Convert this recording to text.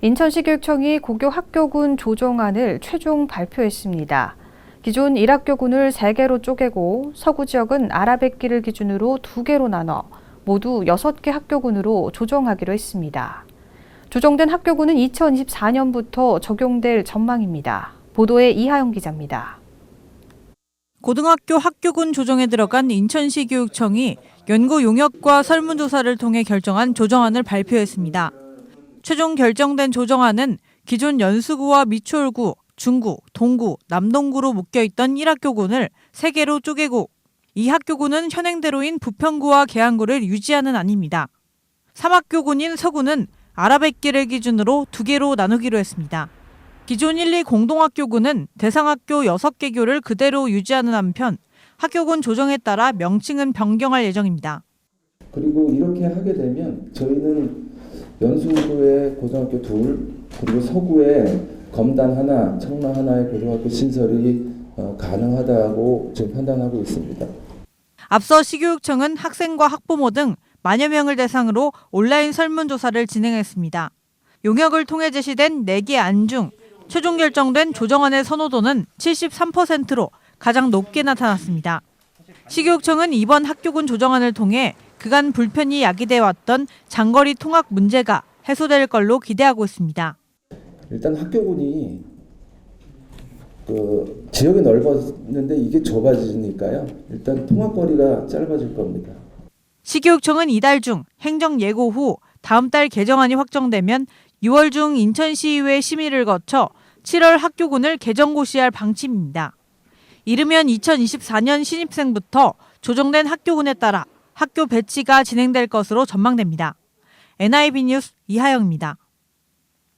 인천시 교육청이 고교 학교군 조정안을 최종 발표했습니다. 기존 1학교군을 3개로 쪼개고 서구 지역은 아라뱃길을 기준으로 2개로 나눠 모두 6개 학교군으로 조정하기로 했습니다. 조정된 학교군은 2024년부터 적용될 전망입니다. 보도에 이하영 기자입니다. 고등학교 학교군 조정에 들어간 인천시 교육청이 연구 용역과 설문조사를 통해 결정한 조정안을 발표했습니다. 최종 결정된 조정안은 기존 연수구와 미추홀구, 중구, 동구, 남동구로 묶여있던 1학교군을 3개로 쪼개고 이 학교군은 현행대로인 부평구와 계양구를 유지하는 안입니다. 3학교군인 서구는 아라뱃길을 기준으로 2개로 나누기로 했습니다. 기존 1, 2 공동학교군은 대상학교 6개 교를 그대로 유지하는 한편 학교군 조정에 따라 명칭은 변경할 예정입니다. 그리고 이렇게 하게 되면 저희는 연수구에 고등학교 둘 그리고 서구에 검단 하나, 청라 하나의 고등학교 신설이 어, 가능하다고 지금 판단하고 있습니다. 앞서 시교육청은 학생과 학부모 등 만여 명을 대상으로 온라인 설문조사를 진행했습니다. 용역을 통해 제시된 4개 안 중 최종 결정된 조정안의 선호도는 73%로 가장 높게 나타났습니다. 시교육청은 이번 학교군 조정안을 통해 그간 불편이 야기돼 왔던 장거리 통학 문제가 해소될 걸로 기대하고 있습니다. 일단 학교군이 그 지역이 넓었는데 이게 좁아지니까요. 일단 통학거리가 짧아질 겁니다. 시교육청은 이달 중 행정 예고 후 다음 달 개정안이 확정되면 6월 중 인천시의회 심의를 거쳐 7월 학교군을 개정고시할 방침입니다. 이르면 2024년 신입생부터 조정된 학교군에 따라 학교 배치가 진행될 것으로 전망됩니다. NIB 뉴스 이하영입니다.